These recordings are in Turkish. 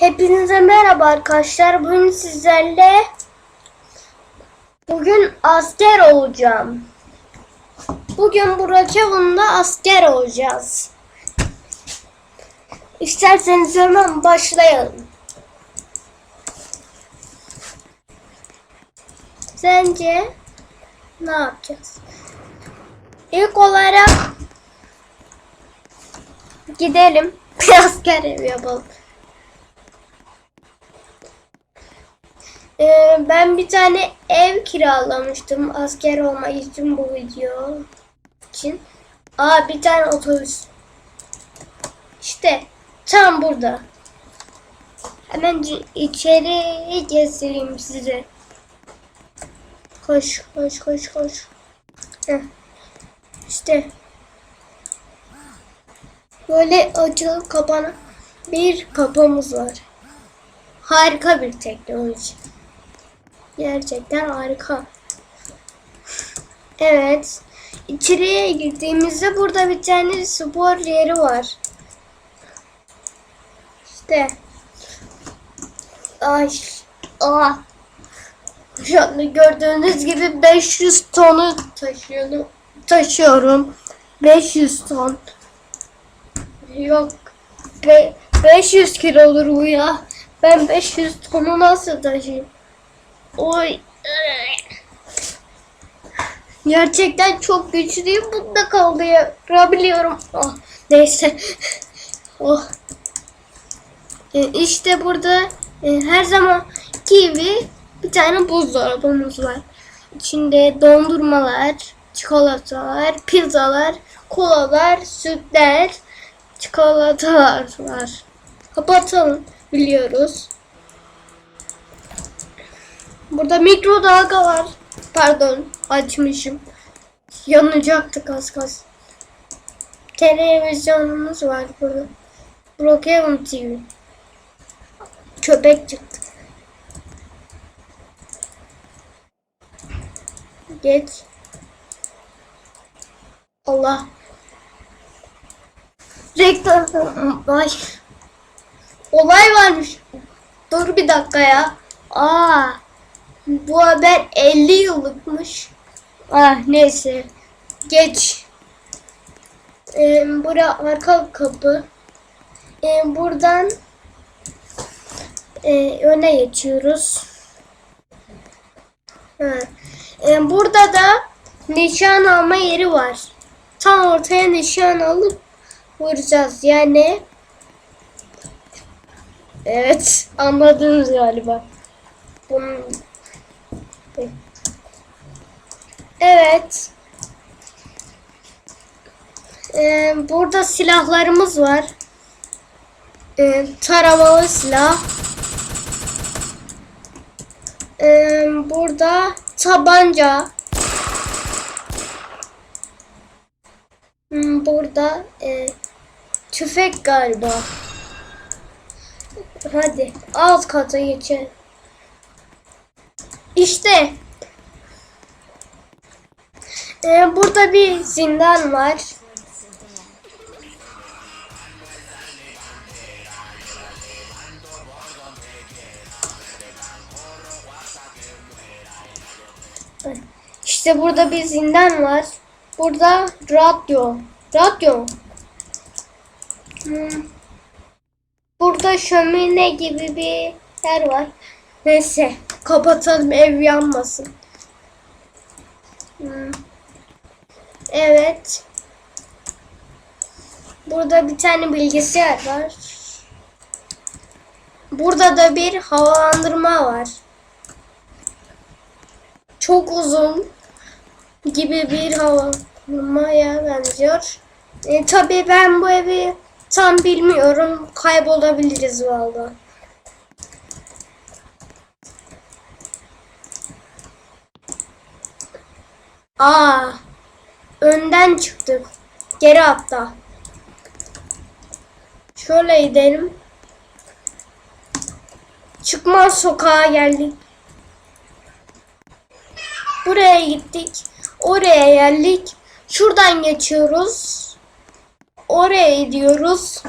Hepinize merhaba arkadaşlar. Bugün sizlerle bugün asker olacağım. Bugün Brookhaven'da asker olacağız. İsterseniz hemen başlayalım. Sence ne yapacağız? İlk olarak gidelim. Bir asker evi yapalım. Ee, ben bir tane ev kiralamıştım asker olmak için bu video için. Aa bir tane otobüs. İşte tam burada. Hemen içeri gezdireyim size. Koş koş koş koş. Heh. İşte böyle açılıp kapanan bir kapımız var. Harika bir teknoloji. Gerçekten harika. Evet. İçeriye girdiğimizde burada bir tane spor yeri var. İşte. Ay. Aa. Şu anda gördüğünüz gibi 500 tonu taşıyorum. Taşıyorum. 500 ton. Yok. Be 500 kilo olur bu ya. Ben 500 tonu nasıl taşıyayım? Oy. Gerçekten çok güçlüyüm. Bunda kaldırabiliyorum. Oh, neyse. Oh. E, işte burada e, her zaman gibi bir tane buzdolabımız var. İçinde dondurmalar, çikolatalar, pizzalar, kolalar, sütler, çikolatalar var. Kapatalım biliyoruz. Burada mikrodalga var. Pardon açmışım. Yanacaktık az kalsın. Televizyonumuz var burada. Brookhaven TV. Köpek çıktı. Geç. Allah. Reklam. Ay. Olay varmış. Dur bir dakika ya. Aa. Bu haber 50 yıllıkmış. Ah neyse. Geç. Ee, bura arka kapı. Ee, buradan e, öne geçiyoruz. Ee, burada da nişan alma yeri var. Tam ortaya nişan alıp vuracağız. Yani Evet anladınız galiba. Bunun Evet. Ee, burada silahlarımız var. Ee, taramalı silah. Ee, burada tabanca. Hmm, burada e, tüfek galiba. Hadi alt kata geçelim. İşte ee, burada bir zindan var. İşte burada bir zindan var. Burada radyo. Radyo. Hmm. Burada şömine gibi bir yer var. Neyse kapatalım ev yanmasın. Hmm. Evet. Burada bir tane bilgisayar var. Burada da bir havalandırma var. Çok uzun gibi bir havalandırmaya benziyor. E, tabii ben bu evi tam bilmiyorum. Kaybolabiliriz vallahi. Aa, önden çıktık. Geri atla. Şöyle gidelim. Çıkmaz sokağa geldik. Buraya gittik. Oraya geldik. Şuradan geçiyoruz. Oraya gidiyoruz.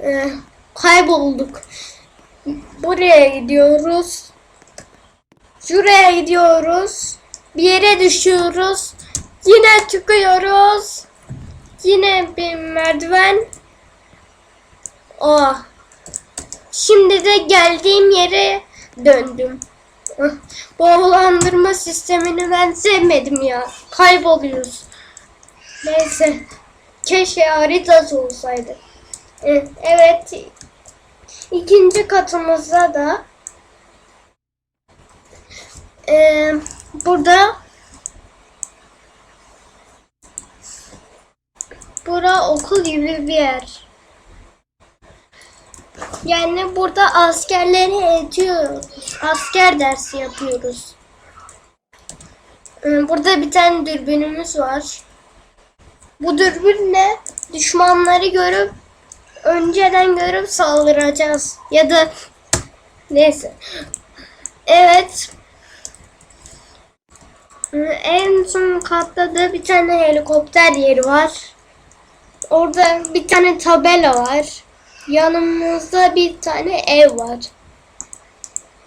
Ee, kaybolduk. Buraya gidiyoruz. Şuraya gidiyoruz. Bir yere düşüyoruz. Yine çıkıyoruz. Yine bir merdiven. Oh. Şimdi de geldiğim yere döndüm. Bu havalandırma sistemini ben sevmedim ya. Kayboluyoruz. Neyse. Keşke haritası olsaydı. Evet. İkinci katımızda da eee, burada bura okul gibi bir yer. Yani burada askerleri eğitiyoruz. Asker dersi yapıyoruz. Ee, Burada bir tane dürbünümüz var. Bu dürbünle düşmanları görüp önceden görüp saldıracağız. Ya da neyse. Evet. En son katta da bir tane helikopter yeri var. Orada bir tane tabela var. Yanımızda bir tane ev var.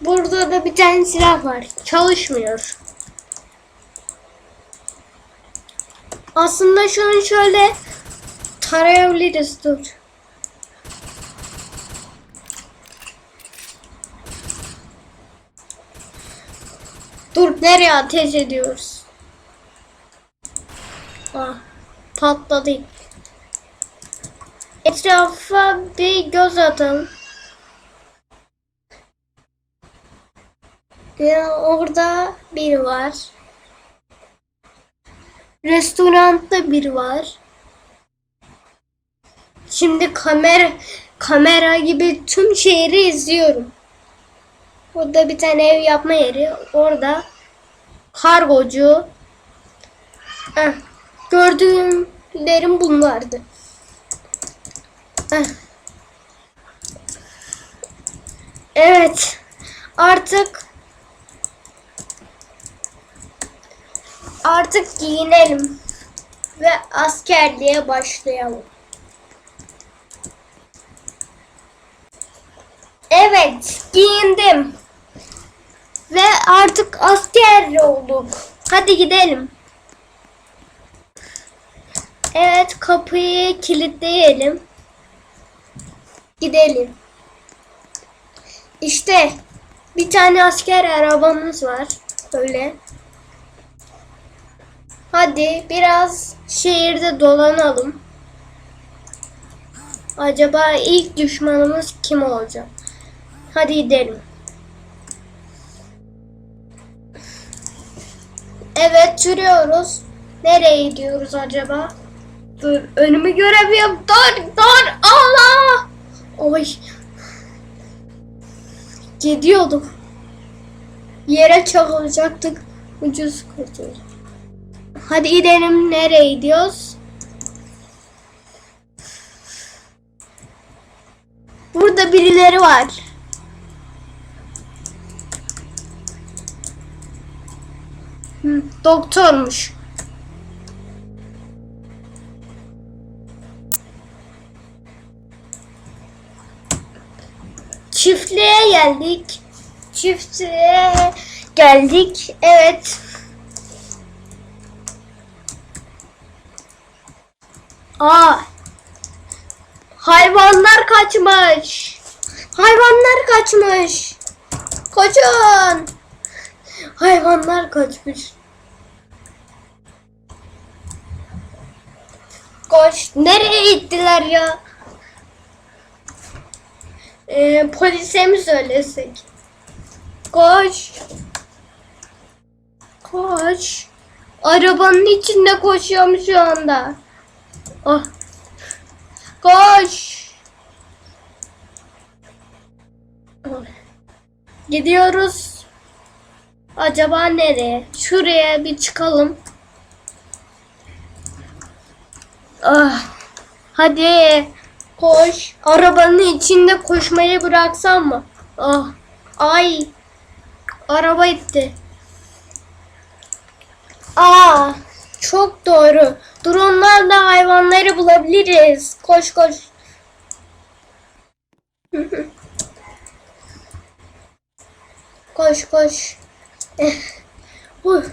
Burada da bir tane silah var. Çalışmıyor. Aslında şunu şöyle tarayabiliriz. Dur. Dur nereye ateş ediyoruz? Ah, patladı. Etrafa bir göz atalım. Ya orada bir var. Restoranda bir var. Şimdi kamera kamera gibi tüm şehri izliyorum. Burada bir tane ev yapma yeri. Orada kargocu. Heh, gördüğümlerim bunlardı. Heh. Evet. Artık artık giyinelim ve askerliğe başlayalım. Evet, giyindim. Ve artık asker olduk. Hadi gidelim. Evet, kapıyı kilitleyelim. Gidelim. İşte bir tane asker arabamız var. Böyle. Hadi biraz şehirde dolanalım. Acaba ilk düşmanımız kim olacak? Hadi gidelim. Evet sürüyoruz. Nereye gidiyoruz acaba? Dur önümü göremiyorum. Dur dur Allah. Oy. Gidiyordum. Yere çakılacaktık. Ucuz kurtulduk. Hadi gidelim. Nereye gidiyoruz? Burada birileri var. Doktormuş. Çiftliğe geldik. Çiftliğe geldik. Evet. Aa. Hayvanlar kaçmış. Hayvanlar kaçmış. Koşun. Hayvanlar kaçmış. Koş. Nereye gittiler ya? Ee, polise mi söylesek? Koş. Koş. Arabanın içinde koşuyorum şu anda. Ah. Koş. Gidiyoruz. Acaba nereye? Şuraya bir çıkalım. Ah. Hadi. Koş. Arabanın içinde koşmayı bıraksam mı? Ah. Ay. Araba itti. Aa. Çok doğru. Dronlarla hayvanları bulabiliriz. Koş koş. Koş koş. Eh. Huh.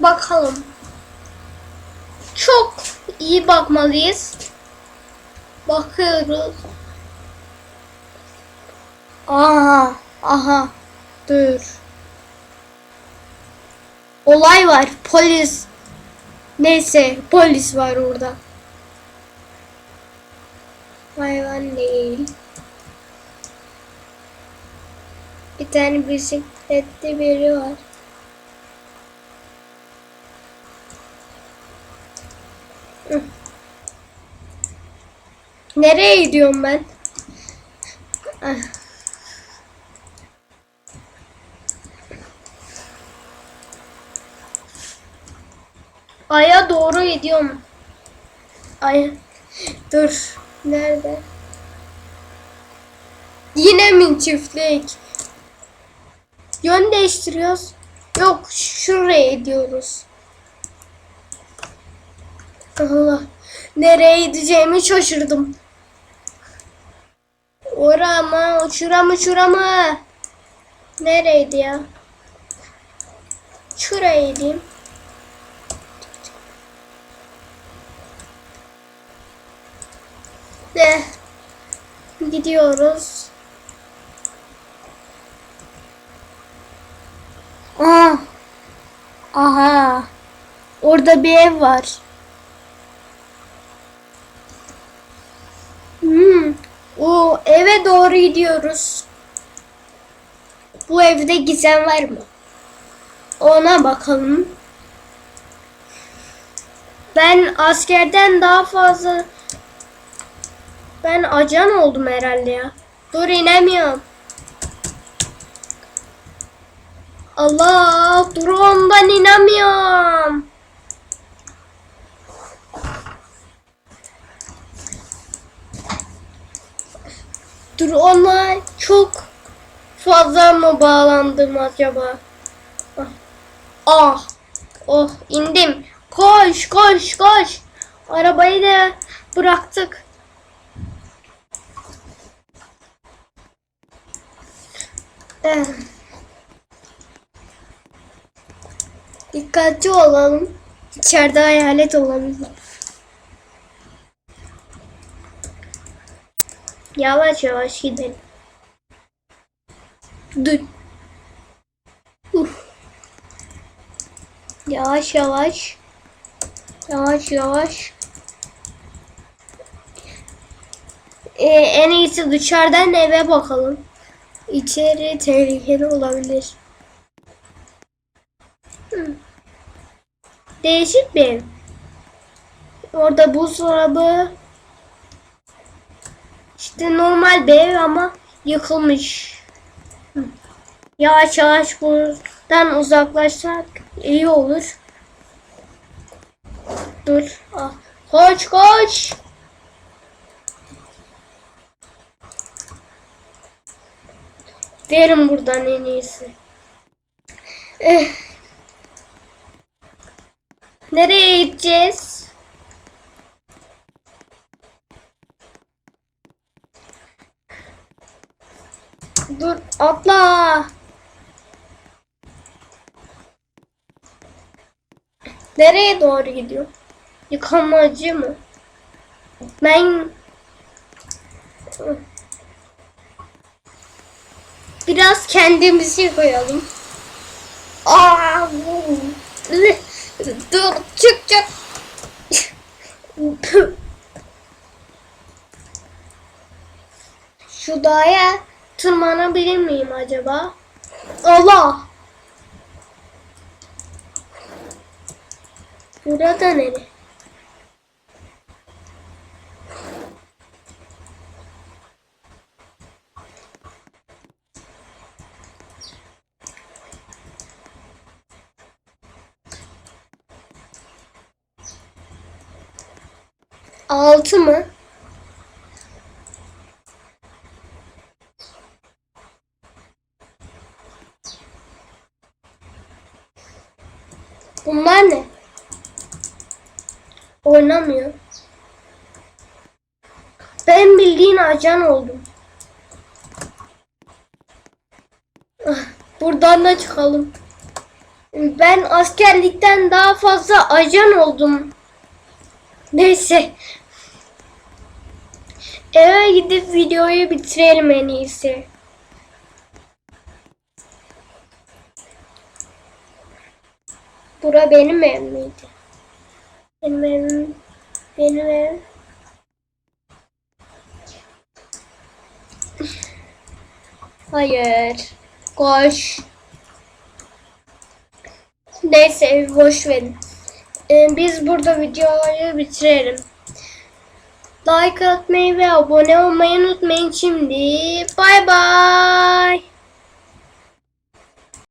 Bakalım. Çok iyi bakmalıyız. Bakıyoruz. Aha, aha. Dur. Olay var. Polis. Neyse, polis var orada. Hayvan değil. Bir tane bisikletli biri var. Nereye gidiyorum ben? Ah. Aya doğru gidiyorum. Ay. Dur. Nerede? Yine mi çiftlik? Yön değiştiriyoruz. Yok şuraya gidiyoruz. Allah. Nereye gideceğimi şaşırdım. Ora mı? Şura mı? Şura? Nereydi ya? Şuraya gideyim. De. Gidiyoruz. Aa. Aha. Orada bir ev var. Hmm. O eve doğru gidiyoruz. Bu evde gizem var mı? Ona bakalım. Ben askerden daha fazla ben acan oldum herhalde ya. Dur inemiyorum. Allah dur ondan inemiyorum. Dur ona çok fazla mı bağlandım acaba? Ah. ah. Oh indim. Koş koş koş. Arabayı da bıraktık. Eh. Dikkatli olalım. İçeride hayalet olabilir. Yavaş yavaş gidelim. Dur. Uf. Yavaş yavaş. Yavaş yavaş. Ee, en iyisi dışarıdan eve bakalım. İçeri tehlikeli olabilir. Hı. Değişik bir ev. Orada buzdolabı. İşte normal bir ev ama yıkılmış. Yavaş yavaş buradan uzaklaşsak iyi olur. Dur. Ah. Koş koş. Verin buradan en iyisi. Eh. Nereye gideceğiz? Dur atla. Nereye doğru gidiyor? Yıkamacı mı? Ben biraz kendimizi koyalım. Aa, dur çık çık. Şu dağa tırmanabilir miyim acaba? Allah! Burada nere? Altı mı? Bunlar ne? Oynamıyor. Ben bildiğin ajan oldum. Ah, Buradan da çıkalım. Ben askerlikten daha fazla ajan oldum. Neyse. Eve gidip videoyu bitirelim en iyisi. Bura benim ev miydi? Benim evim. Benim ev. Hayır. Koş. Neyse boş verin. Ee, biz burada videoyu bitirelim. Like atmayı ve abone olmayı unutmayın şimdi. Bay bay.